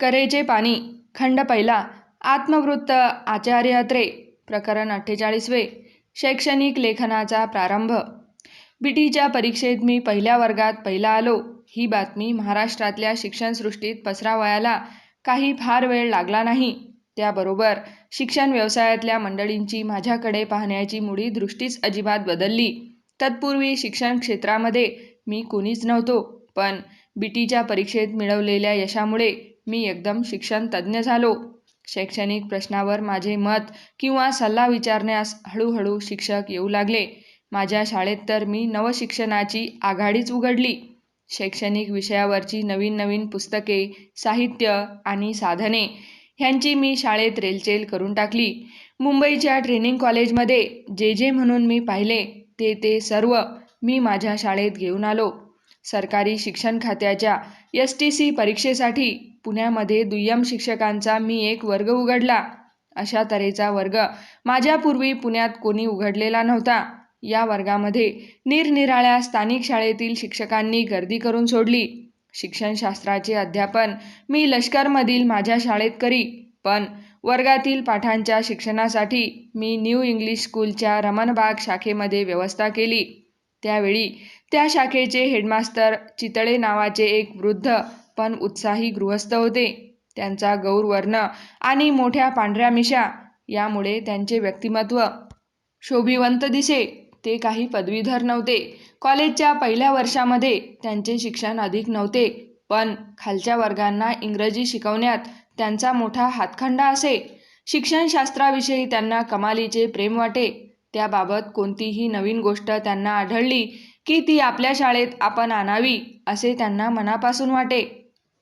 करेचे पाणी खंड पहिला आत्मवृत्त आचार्यात्रे प्रकरण अठ्ठेचाळीसवे शैक्षणिक लेखनाचा प्रारंभ. बीटीच्या परीक्षेत मी पहिल्या वर्गात पहिला आलो. ही बातमी महाराष्ट्रातल्या शिक्षणसृष्टीत पसरावयाला काही फार वेळ लागला नाही. त्याबरोबर शिक्षण व्यवसायातल्या मंडळींची माझ्याकडे पाहण्याची मुळी दृष्टीच अजिबात बदलली. तत्पूर्वी शिक्षण क्षेत्रामध्ये मी कुणीच नव्हतो. पण बीटीच्या परीक्षेत मिळवलेल्या यशामुळे मी एकदम शिक्षण तज्ज्ञ झालो. शैक्षणिक प्रश्नावर माझे मत किंवा सल्ला विचारण्यास हळूहळू शिक्षक येऊ लागले. माझ्या शाळेत तर मी नवशिक्षणाची आघाडीच उघडली. शैक्षणिक विषयावरची नवीन नवीन पुस्तके साहित्य आणि साधने ह्यांची मी शाळेत रेलचेल करून टाकली. मुंबईच्या ट्रेनिंग कॉलेजमध्ये जे जे म्हणून मी पाहिले ते ते सर्व मी माझ्या शाळेत घेऊन आलो. सरकारी शिक्षण खात्याच्या एस टी सी परीक्षेसाठी पुण्यामध्ये दुय्यम शिक्षकांचा मी एक वर्ग उघडला. अशा तऱ्हेचा वर्ग माझ्यापूर्वी पुण्यात कोणी उघडलेला नव्हता. या वर्गामध्ये निरनिराळ्या स्थानिक शाळेतील शिक्षकांनी गर्दी करून सोडली. शिक्षणशास्त्राचे अध्यापन मी लष्करमधील माझ्या शाळेत करी पण वर्गातील पाठांच्या शिक्षणासाठी मी न्यू इंग्लिश स्कूलच्या रमणबाग शाखेमध्ये व्यवस्था केली. त्यावेळी त्या शाखेचे हेडमास्तर चितळे नावाचे एक वृद्ध पण उत्साही गृहस्थ होते. त्यांचा गौरवर्ण आणि मोठ्या पांढऱ्या मिशा यामुळे त्यांचे व्यक्तिमत्व शोभिवंत दिसे. ते काही पदवीधर नव्हते. कॉलेजच्या पहिल्या वर्षामध्ये त्यांचे शिक्षण अधिक नव्हते. पण खालच्या वर्गांना इंग्रजी शिकवण्यात त्यांचा मोठा हातखंडा असे. शिक्षणशास्त्राविषयी त्यांना कमालीचे प्रेम वाटे. त्याबाबत कोणतीही नवीन गोष्ट त्यांना आढळली की ती आपल्या शाळेत आपण आणावी असे त्यांना मनापासून वाटे.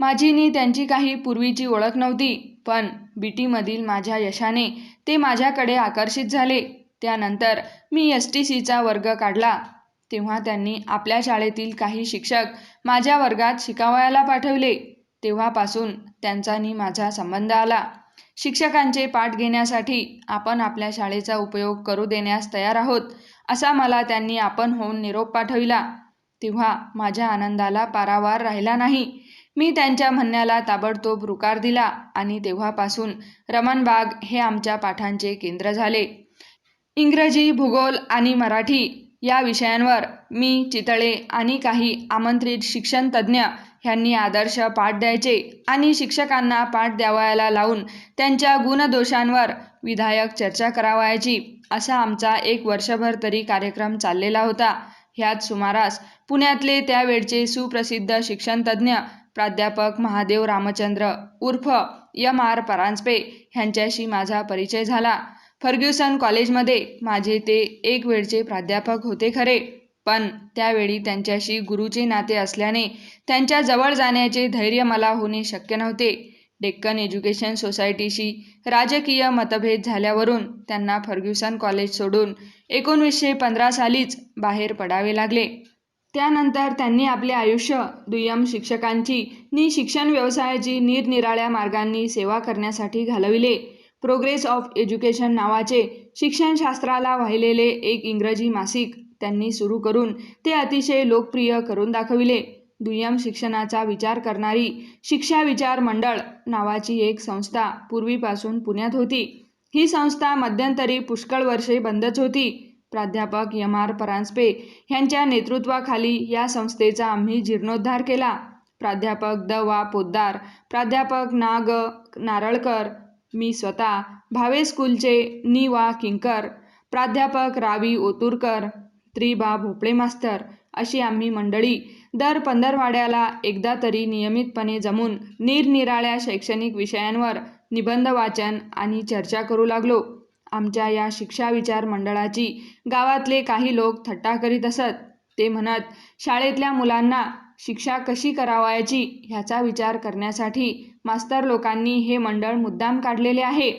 माझी नी त्यांची काही पूर्वीची ओळख नव्हती पण बीटीमधील माझ्या यशाने ते माझ्याकडे आकर्षित झाले. त्यानंतर मी एस टी सीचा वर्ग काढला. तेव्हा त्यांनी आपल्या शाळेतील काही शिक्षक माझ्या वर्गात शिकावयाला पाठवले. तेव्हापासून त्यांचा नी माझा संबंध आला. शिक्षकांचे पाठ घेण्यासाठी आपण आपल्या शाळेचा उपयोग करू देण्यास तयार आहोत असा मला त्यांनी आपण होऊन निरोप पाठविला. तेव्हा माझ्या आनंदाला पारावार राहिला नाही. मी त्यांच्या म्हणण्याला ताबडतोब रुकार दिला आणि तेव्हापासून रमणबाग हे आमच्या पाठांचे केंद्र झाले. इंग्रजी भूगोल आणि मराठी या विषयांवर मी चितळे आणि काही आमंत्रित शिक्षणतज्ज्ञ ह्यांनी आदर्श पाठ द्यायचे आणि शिक्षकांना पाठ द्यावयाला लावून त्यांच्या गुणदोषांवर विधायक चर्चा करावयाची असा आमचा एक वर्षभर तरी कार्यक्रम चाललेला होता. ह्यात सुमारास पुण्यातले त्यावेळचे सुप्रसिद्ध शिक्षणतज्ज्ञ प्राध्यापक महादेव रामचंद्र उर्फ यम आर परांजपे ह्यांच्याशी माझा परिचय झाला. फर्ग्युसन कॉलेजमध्ये माझे ते एक वेळचे प्राध्यापक होते खरे. पण त्यावेळी त्यांच्याशी गुरुचे नाते असल्याने त्यांच्या जवळ जाण्याचे धैर्य मला होणे शक्य नव्हते. डेक्कन एज्युकेशन सोसायटीशी राजकीय मतभेद झाल्यावरून त्यांना फर्ग्युसन कॉलेज सोडून एकोणवीसशे पंधरा सालीच बाहेर पडावे लागले. त्यानंतर त्यांनी आपले आयुष्य दुय्यम शिक्षकांची नि शिक्षण व्यवसायाची निरनिराळ्या मार्गांनी सेवा करण्यासाठी घालविले. प्रोग्रेस ऑफ एज्युकेशन नावाचे शिक्षणशास्त्राला वाहिलेले एक इंग्रजी मासिक त्यांनी सुरू करून ते अतिशय लोकप्रिय करून दाखविले. दुय्यम शिक्षणाचा विचार करणारी शिक्षा विचार मंडळ नावाची एक संस्था पूर्वीपासून पुण्यात होती. ही संस्था मध्यंतरी पुष्कळ वर्षे बंदच होती. प्राध्यापक यम आर परांजपे ह्यांच्या नेतृत्वाखाली या संस्थेचा आम्ही जीर्णोद्धार केला. प्राध्यापक द. वा. पोद्दार प्राध्यापक ना ग. नारळकर मी स्वतः भावे स्कूलचे नि. वा. किंकर प्राध्यापक रावी ओतुरकर त्रिबा भोपळे मास्तर अशी आम्ही मंडळी दर पंधरवाड्याला एकदा तरी नियमितपणे जमून निरनिराळ्या शैक्षणिक विषयांवर निबंध वाचन आणि चर्चा करू लागलो. आमच्या या शिक्षा विचार मंडळाची गावातले काही लोक थट्टा करीत असत. ते म्हणत शाळेतल्या मुलांना शिक्षा कशी करावायची ह्याचा विचार करण्यासाठी मास्तर लोकांनी हे मंडळ मुद्दाम काढलेले आहे.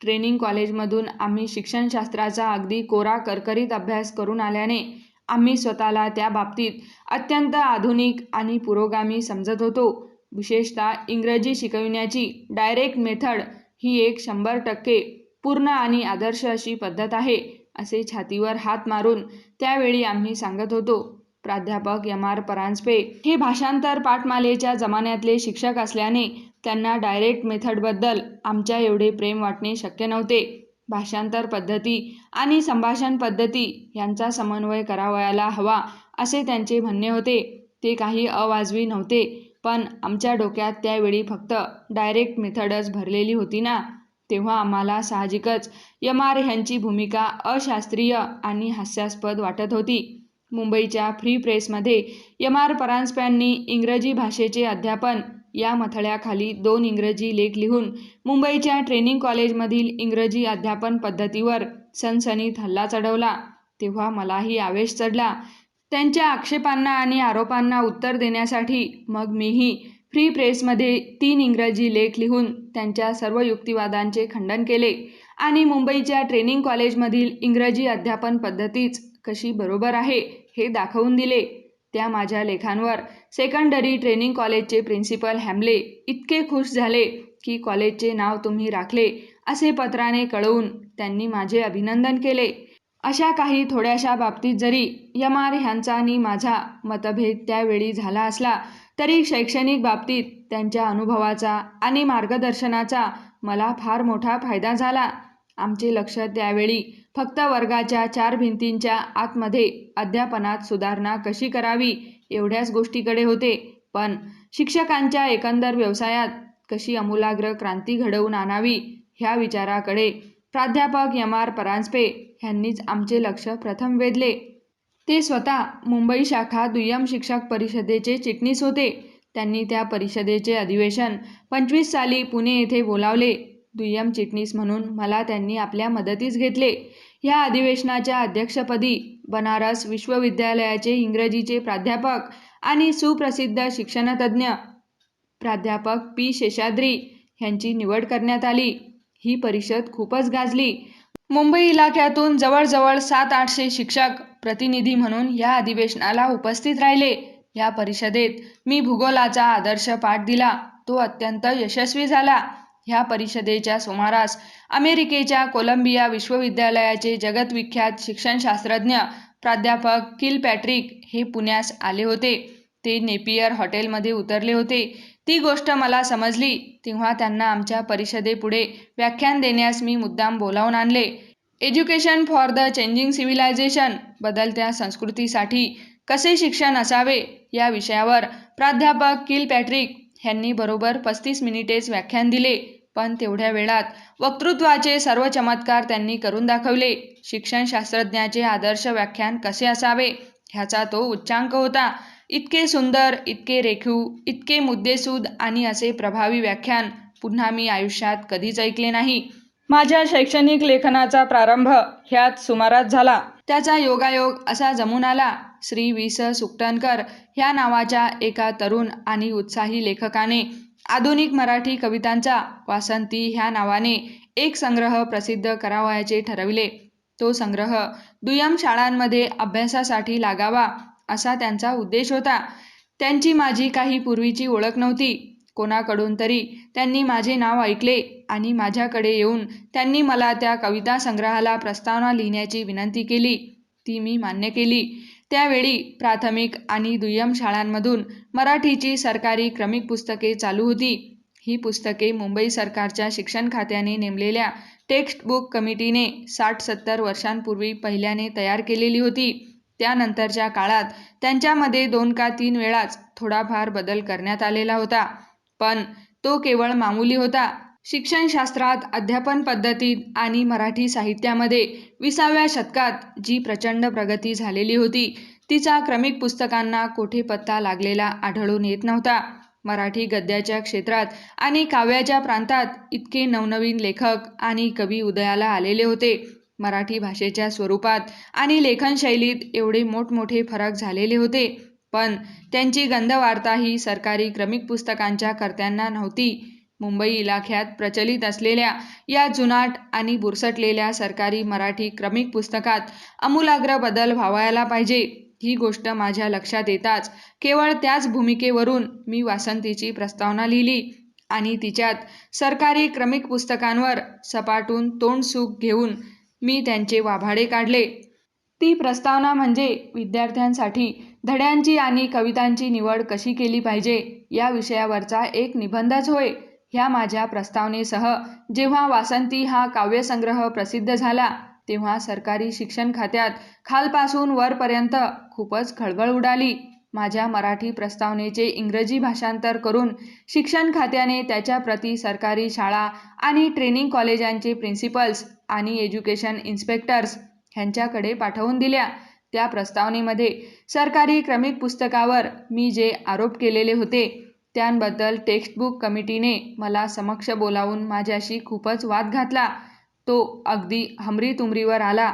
ट्रेनिंग कॉलेजमधून आम्ही शिक्षणशास्त्राचा अगदी कोरा करकरीत अभ्यास करून आल्याने आम्ही स्वतःला त्या बाबतीत अत्यंत आधुनिक आणि पुरोगामी समजत होतो. विशेषतः इंग्रजी शिकविण्याची डायरेक्ट मेथड ही एक शंभर टक्के पूर्ण आणि आदर्श अशी पद्धत आहे असे छातीवर हात मारून त्यावेळी आम्ही सांगत होतो. प्राध्यापक एम. आर. परांजपे हे भाषांतर पाठमालेच्या जमान्यातले शिक्षक असल्याने त्यांना डायरेक्ट मेथडबद्दल आमच्या एवढे प्रेम वाटणे शक्य नव्हते. भाषांतर पद्धती आणि संभाषण पद्धती यांचा समन्वय करावयाला हवा असे त्यांचे म्हणणे होते. ते काही अवाजवी नव्हते पण आमच्या डोक्यात त्यावेळी फक्त डायरेक्ट मेथडच भरलेली होती ना? तेव्हा आम्हाला साहजिकच यमार आर ह्यांची भूमिका अशास्त्रीय आणि हास्यास्पद वाटत होती. मुंबईच्या फ्री प्रेसमध्ये यमार आर परांजप्यांनी इंग्रजी भाषेचे अध्यापन या मथळ्याखाली दोन इंग्रजी लेख लिहून मुंबईच्या ट्रेनिंग कॉलेजमधील इंग्रजी अध्यापन पद्धतीवर सनसनीत हल्ला चढवला. तेव्हा मलाही आवेश चढला. त्यांच्या आक्षेपांना आणि आरोपांना उत्तर देण्यासाठी मग मीही फ्री प्रेसमध्ये तीन इंग्रजी लेख लिहून त्यांच्या सर्व युक्तिवादांचे खंडन केले आणि मुंबईच्या ट्रेनिंग कॉलेजमधील इंग्रजी अध्यापन पद्धतीच कशी बरोबर आहे हे दाखवून दिले. त्या माझ्या लेखांवर सेकंडरी ट्रेनिंग कॉलेजचे प्रिन्सिपल हॅमले इतके खुश झाले की कॉलेजचे नाव तुम्ही राखले असे पत्राने कळवून त्यांनी माझे अभिनंदन केले. अशा काही थोड्याशा बाबतीत जरी यमार आर ह्यांचा आणि माझा मतभेद त्यावेळी झाला असला तरी शैक्षणिक बाबतीत त्यांच्या अनुभवाचा आणि मार्गदर्शनाचा मला फार मोठा फायदा झाला. आमचे लक्ष त्यावेळी फक्त वर्गाच्या चार भिंतींच्या आतमध्ये अध्यापनात सुधारणा कशी करावी एवढ्याच गोष्टीकडे होते. पण शिक्षकांच्या एकंदर व्यवसायात कशी आमूलाग्र क्रांती घडवून आणावी ह्या विचाराकडे प्राध्यापक यम आर परांजपे ह्यांनीच आमचे लक्ष प्रथम वेधले. ते स्वतः मुंबई शाखा दुय्यम शिक्षक परिषदेचे चिटणीस होते. त्यांनी त्या परिषदेचे अधिवेशन पंचवीस साली पुणे येथे बोलावले. दुय्यम चिटणीस म्हणून मला त्यांनी आपल्या मदतीस घेतले. या अधिवेशनाच्या अध्यक्षपदी बनारस विश्वविद्यालयाचे इंग्रजीचे प्राध्यापक आणि सुप्रसिद्ध शिक्षणतज्ज्ञ प्राध्यापक पी शेषाद्री ह्यांची निवड करण्यात आली. ही परिषद खूपच गाजली. मुंबई इलाख्यातून जवळजवळ सात आठशे शिक्षक प्रतिनिधी म्हणून या अधिवेशनाला उपस्थित राहिले. या परिषदेत मी भूगोलाचा आदर्श पाठ दिला. तो अत्यंत यशस्वी झाला. ह्या परिषदेच्या सुमारास अमेरिकेच्या कोलंबिया विश्वविद्यालयाचे जगतविख्यात शिक्षणशास्त्रज्ञ प्राध्यापक किल पॅट्रिक हे पुण्यास आले होते. ते नेपियर हॉटेलमध्ये उतरले होते. ती गोष्ट मला समजली. तेव्हा त्यांना आमच्या परिषदेपुढे व्याख्यान देण्यास मी मुद्दाम बोलावून आणले. Education for the changing civilisation बदलत्या संस्कृतीसाठी कसे शिक्षण असावे या विषयावर प्राध्यापक किल पॅट्रिक ह्यांनी बरोबर पस्तीस मिनिटेच व्याख्यान दिले. पण तेवढ्या वेळात वक्तृत्वाचे सर्व चमत्कार त्यांनी करून दाखवले. शिक्षणशास्त्रज्ञाचे आदर्श व्याख्यान कसे असावे ह्याचा तो उच्चांक होता. इतके सुंदर इतके रेखीव इतके मुद्देसूद आणि असे प्रभावी व्याख्यान पुन्हा मी आयुष्यात कधीच ऐकले नाही. माझ्या शैक्षणिक लेखनाचा प्रारंभ ह्यात सुमारास झाला. त्याचा योगायोग असा जमून आला श्री वि स. सुकटणकर ह्या नावाच्या एका तरुण आणि उत्साही लेखकाने आधुनिक मराठी कवितांचा वासंती ह्या नावाने एक संग्रह प्रसिद्ध करावयाचे ठरविले. तो संग्रह दुय्यम शाळांमध्ये अभ्यासासाठी लागावा असा त्यांचा उद्देश होता. त्यांची माझी काही पूर्वीची ओळख नव्हती. कोणाकडून तरी त्यांनी माझे नाव ऐकले. आणि माझ्याकडे येऊन त्यांनी मला त्या कविता संग्रहाला प्रस्तावना लिहिण्याची विनंती केली. ती मी मान्य केली. त्यावेळी प्राथमिक आणि दुय्यम शाळांमधून मराठीची सरकारी क्रमिक पुस्तके चालू होती. ही पुस्तके मुंबई सरकारच्या शिक्षण खात्याने नेमलेल्या टेक्स्टबुक कमिटीने साठ सत्तर वर्षांपूर्वी पहिल्याने तयार केलेली होती. त्यानंतरच्या काळात त्यांच्यामध्ये दोन का तीन वेळाच थोडाफार बदल करण्यात आलेला होता. पण तो केवळ मामूली होता. शिक्षणशास्त्रात अध्यापन पद्धतीत आणि मराठी साहित्यामध्ये विसाव्या शतकात जी प्रचंड प्रगती झालेली होती तिचा क्रमिक पुस्तकांना कोठे पत्ता लागलेला आढळून येत नव्हता. मराठी गद्याच्या क्षेत्रात आणि काव्याच्या प्रांतात इतके नवनवीन लेखक आणि कवी उदयाला आलेले होते. मराठी भाषेच्या स्वरूपात आणि लेखनशैलीत एवढे मोठमोठे फरक झालेले होते. पण त्यांची गंधवार्ता ही सरकारी क्रमिक पुस्तकांच्या कर्त्यांना नव्हती. मुंबई इलाख्यात प्रचलित असलेल्या या जुनाट आणि बुरसटलेल्या सरकारी मराठी क्रमिक पुस्तकात आमूलाग्र बदल व्हावायला पाहिजे ही गोष्ट माझ्या लक्षात येताच केवळ त्याच भूमिकेवरून मी वासंतीची प्रस्तावना लिहिली आणि तिच्यात सरकारी क्रमिक पुस्तकांवर सपाटून तोंड सुख घेऊन मी त्यांचे वाभाडे काढले. ती प्रस्तावना म्हणजे विद्यार्थ्यांसाठी धड्यांची आणि कवितांची निवड कशी केली पाहिजे या विषयावरचा एक निबंधच होय. ह्या माझ्या प्रस्तावनेसह जेव्हा वासंती हा काव्यसंग्रह प्रसिद्ध झाला तेव्हा सरकारी शिक्षण खात्यात खालपासून वरपर्यंत खूपच खळबळ उडाली. माझ्या मराठी प्रस्तावनेचे इंग्रजी भाषांतर करून शिक्षण खात्याने त्याच्याप्रती सरकारी शाळा आणि ट्रेनिंग कॉलेजांचे प्रिन्सिपल्स आणि एज्युकेशन इन्स्पेक्टर्स ह्यांच्याकडे पाठवून दिल्या. त्या प्रस्तावनेमध्ये सरकारी क्रमिक पुस्तकावर मी जे आरोप केलेले होते त्यांबद्दल टेक्स्टबुक कमिटीने मला समक्ष बोलावून माझ्याशी खूपच वाद घातला. तो अगदी हमरीतुमरीवर आला.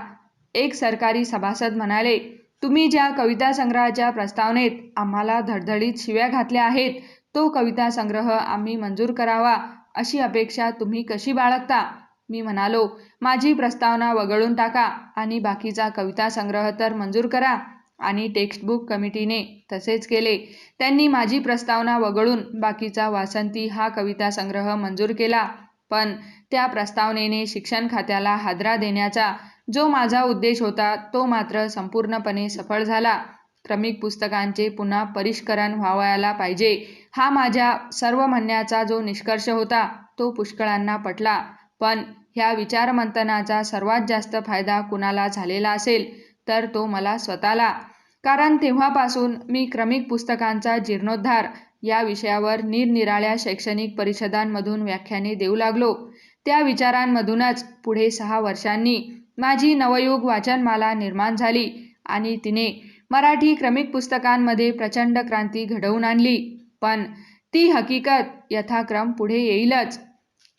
एक सरकारी सभासद म्हणाले तुम्ही ज्या कविता संग्रहाच्या प्रस्तावनेत आम्हाला धडधडीत शिव्या घातल्या आहेत तो कविता संग्रह आम्ही मंजूर करावा अशी अपेक्षा तुम्ही कशी बाळगता? मी म्हणालो माझी प्रस्तावना वगळून टाका आणि बाकीचा कविता संग्रह तर मंजूर करा. आणि टेक्स्टबुक कमिटीने तसेच केले. त्यांनी माझी प्रस्तावना वगळून बाकीचा वासंती हा कविता संग्रह मंजूर केला. पण त्या प्रस्तावनेने शिक्षण खात्याला हादरा देण्याचा जो माझा उद्देश होता तो मात्र संपूर्णपणे सफळ झाला. क्रमिक पुस्तकांचे पुन्हा परिष्करण व्हावयाला पाहिजे हा माझ्या सर्व म्हणण्याचा जो निष्कर्ष होता तो पुष्कळांना पटला. पण ह्या विचारमंथनाचा सर्वात जास्त फायदा कुणाला झालेला असेल तर तो मला स्वतःला. कारण तेव्हापासून मी क्रमिक पुस्तकांचा जीर्णोद्धार या विषयावर निरनिराळ्या शैक्षणिक परिषदांमधून व्याख्याने देऊ लागलो. त्या विचारांमधूनच पुढे सहा वर्षांनी माझी नवयुग वाचनमाला निर्माण झाली आणि तिने मराठी क्रमिक पुस्तकांमध्ये प्रचंड क्रांती घडवून आणली. पण ती हकीकत यथाक्रम पुढे येईलच.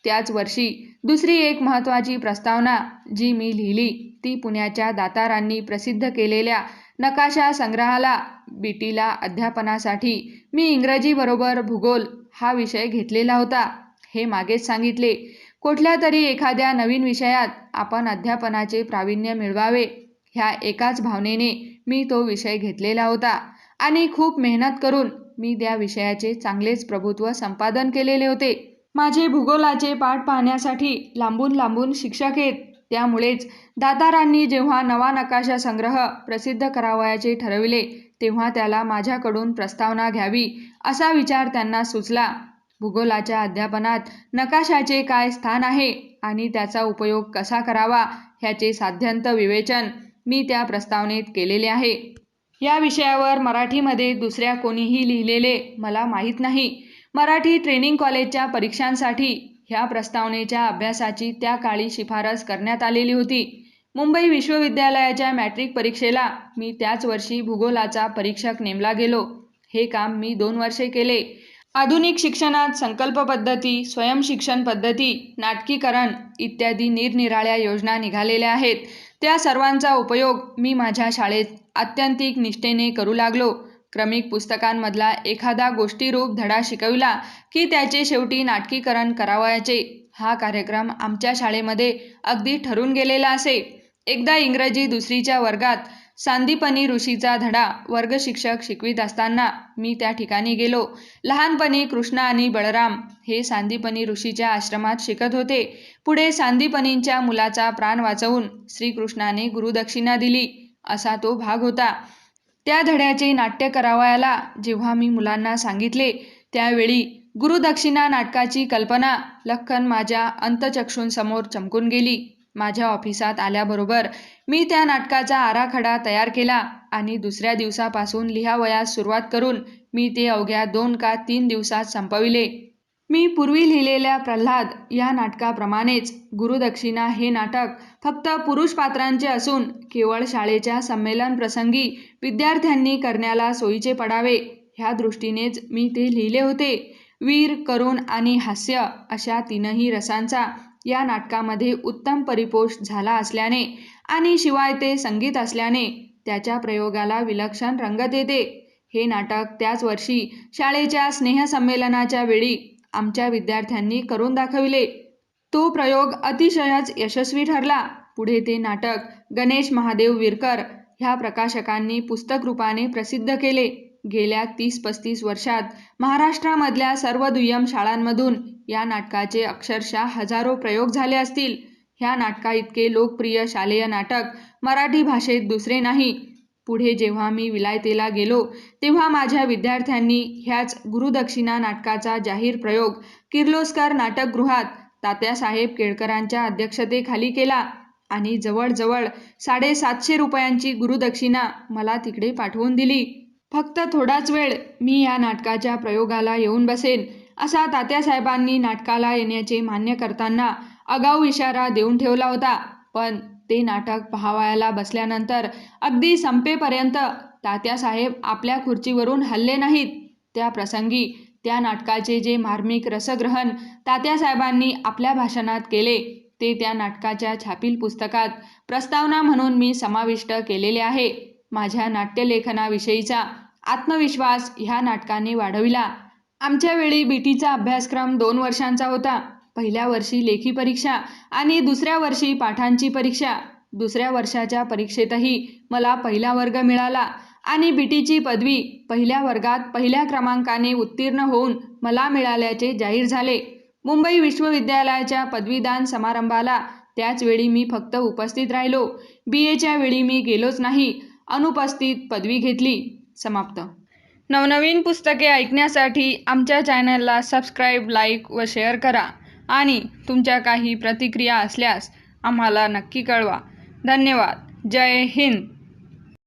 त्याच वर्षी दुसरी एक महत्त्वाची प्रस्तावना जी मी लिहिली ती पुण्याच्या दातारांनी प्रसिद्ध केलेल्या नकाशा संग्रहाला बीटीला अध्यापनासाठी मी इंग्रजीबरोबर भूगोल हा विषय घेतलेला होता. हे मागेच सांगितले. कुठल्या तरी एखाद्या नवीन विषयात आपण अध्यापनाचे प्रावीण्य मिळवावे ह्या एकाच भावनेने मी तो विषय घेतलेला होता. आणि खूप मेहनत करून मी त्या विषयाचे चांगलेच प्रभुत्व संपादन केलेले होते. माझे भूगोलाचे पाठ पाहण्यासाठी लांबून लांबून शिक्षक येत त्यामुळेच दातारांनी जेव्हा नवा नकाशा संग्रह प्रसिद्ध करावयाचे ठरविले तेव्हा त्याला माझ्याकडून प्रस्तावना घ्यावी असा विचार त्यांना सुचला. भूगोलाच्या अध्यापनात नकाशाचे काय स्थान आहे आणि त्याचा उपयोग कसा करावा ह्याचे साध्यंत विवेचन मी त्या प्रस्तावनेत केलेले आहे. या विषयावर मराठीमध्ये दुसऱ्या कोणीही लिहिलेले मला माहीत नाही. मराठी ट्रेनिंग कॉलेजच्या परीक्षांसाठी ह्या प्रस्तावनेच्या अभ्यासाची त्या काळी शिफारस करण्यात आलेली होती. मुंबई विश्वविद्यालयाच्या मॅट्रिक परीक्षेला मी त्याच वर्षी भूगोलाचा परीक्षक नेमला गेलो. हे काम मी दोन वर्षे केले. आधुनिक शिक्षणात संकल्प पद्धती स्वयंशिक्षण पद्धती नाटकीकरण इत्यादी निरनिराळ्या योजना निघालेल्या आहेत. त्या सर्वांचा उपयोग मी माझ्या शाळेत आत्यंतिक निष्ठेने करू लागलो. क्रमिक पुस्तकांमधला एखादा गोष्टीरूप धडा शिकविला की त्याचे शेवटी नाटकीकरण करावयाचे. हा कार्यक्रम आमच्या शाळेमध्ये अगदी ठरून गेलेला असे. एकदा इंग्रजी दुसरीच्या वर्गात सांदीपनी ऋषीचा धडा वर्ग शिक्षक शिकवित असताना मी त्या ठिकाणी गेलो. लहानपणी कृष्ण आणि बळराम हे सांदीपनी ऋषीच्या आश्रमात शिकत होते. पुढे सांदीपनींच्या मुलाचा प्राण वाचवून श्रीकृष्णाने गुरुदक्षिणा दिली. असा तो भाग होता. त्या धड्याचे नाट्य करावयाला जेव्हा मी मुलांना सांगितले त्यावेळी गुरुदक्षिणा नाटकाची कल्पना लख्खन माझ्या अंतचक्षूंसमोर चमकून गेली. माझ्या ऑफिसात आल्याबरोबर मी त्या नाटकाचा आराखडा तयार केला आणि दुसऱ्या दिवसापासून लिहावयास सुरुवात करून मी ते अवघ्या दोन का तीन दिवसात संपविले. मी पूर्वी लिहिलेल्या प्रल्हाद या नाटकाप्रमाणेच गुरुदक्षिणा हे नाटक फक्त पुरुष पात्रांचे असून केवळ शाळेच्या संमेलन प्रसंगी विद्यार्थ्यांनी करण्याला सोयीचे पडावे ह्या दृष्टीनेच मी ते लिहिले होते. वीर करुण आणि हास्य अशा तीनही रसांचा या नाटकामध्ये उत्तम परिपोष झाला असल्याने आणि शिवाय ते संगीत असल्याने त्याच्या प्रयोगाला विलक्षण रंगत येते हे नाटक त्याच वर्षी शाळेच्या स्नेहसंमेलनाच्या वेळी आमच्या विद्यार्थ्यांनी करून दाखविले. तो प्रयोग अतिशयच यशस्वी ठरला. पुढे ते नाटक गणेश महादेव विरकर ह्या प्रकाशकांनी पुस्तक रूपाने प्रसिद्ध केले. गेल्या तीस पस्तीस वर्षात महाराष्ट्रामधल्या सर्व दुय्यम शाळांमधून या नाटकाचे अक्षरशः हजारो प्रयोग झाले असतील. ह्या नाटका इतके लोकप्रिय शालेय नाटक मराठी भाषेत दुसरे नाही पुढे जेव्हा मी विलायतेला गेलो तेव्हा माझ्या विद्यार्थ्यांनी ह्याच गुरुदक्षिणा नाटकाचा जाहीर प्रयोग किर्लोस्कर नाटकगृहात तात्यासाहेब केळकरांच्या अध्यक्षतेखाली केला आणि जवळजवळ साडेसातशे रुपयांची गुरुदक्षिणा मला तिकडे पाठवून दिली. फक्त थोडाच वेळ मी या नाटकाच्या प्रयोगाला येऊन बसेन असा तात्यासाहेबांनी नाटकाला येण्याचे मान्य करताना आगाऊ इशारा देऊन ठेवला होता. पण ते नाटक पहावायला बसल्यानंतर अगदी संपेपर्यंत तात्यासाहेब आपल्या खुर्चीवरून हलले नाहीत. त्या प्रसंगी त्या नाटकाचे जे मार्मिक रसग्रहण तात्यासाहेबांनी आपल्या भाषणात केले ते त्या नाटकाच्या छापील पुस्तकात प्रस्तावना म्हणून मी समाविष्ट केलेले आहे. माझ्या नाट्यलेखनाविषयीचा आत्मविश्वास ह्या नाटकाने वाढविला. आमच्या वेळी बीटीचा अभ्यासक्रम दोन वर्षांचा होता. पहिल्या वर्षी लेखी परीक्षा आणि दुसऱ्या वर्षी पाठांची परीक्षा. दुसऱ्या वर्षाच्या परीक्षेतही मला पहिला वर्ग मिळाला आणि बी टीची पदवी पहिल्या वर्गात पहिल्या क्रमांकाने उत्तीर्ण होऊन मला मिळाल्याचे जाहीर झाले. मुंबई विश्वविद्यालयाच्या पदवीदान समारंभाला त्याचवेळी मी फक्त उपस्थित राहिलो. बी एच्या वेळी मी गेलोच नाही. अनुपस्थित पदवी घेतली. समाप्त. नवनवीन पुस्तके ऐकण्यासाठी आमच्या चॅनलला सबस्क्राईब लाईक व शेअर करा. आणि तुमच्या काही प्रतिक्रिया असल्यास आम्हाला नक्की कळवा. धन्यवाद. जय हिंद.